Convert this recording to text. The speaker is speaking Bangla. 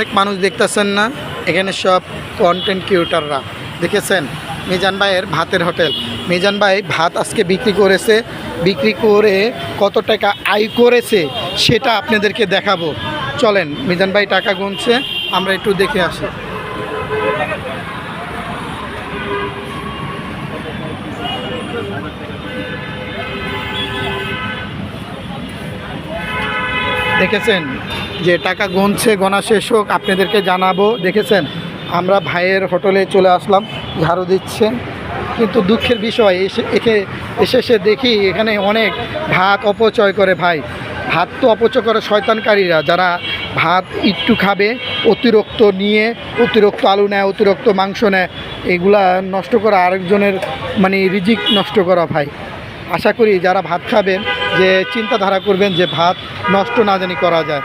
অনেক মানুষ দেখতেছেন না, এখানে সব কন্টেন্ট ক্রিয়েটাররা দেখেছেন? মিজান ভাইয়ের ভাতের হোটেল। মিজান ভাই ভাত আজকে বিক্রি করেছে। বিক্রি করে কত টাকা আয় করেছে সেটা আপনাদেরকে দেখাবো। চলেন, মিজান ভাই টাকা গুনছে, আমরা একটু দেখে আসি। দেখেছেন? যে টাকা গুনছে, গোনা শেষ হোক, আপনাদেরকে জানাব। দেখেছেন, আমরা ভাইয়ের হোটেলে চলে আসলাম, ঝাড়ু দিচ্ছেন কিন্তু দুঃখের বিষয়, এসে, একে, এসে এসে দেখি এখানে অনেক ভাত অপচয় করে ভাই। ভাত তো অপচয় করে শয়তানকারীরা, যারা ভাত একটু খাবে, অতিরিক্ত নিয়ে, অতিরিক্ত আলু নেয়, অতিরিক্ত মাংস নেয়, এগুলা নষ্ট করা আরেকজনের মানে রিজিক নষ্ট করা ভাই। আশা করি যারা ভাত খাবেন, যে চিন্তাধারা করবেন যে ভাত নষ্ট না জানি করা যায়।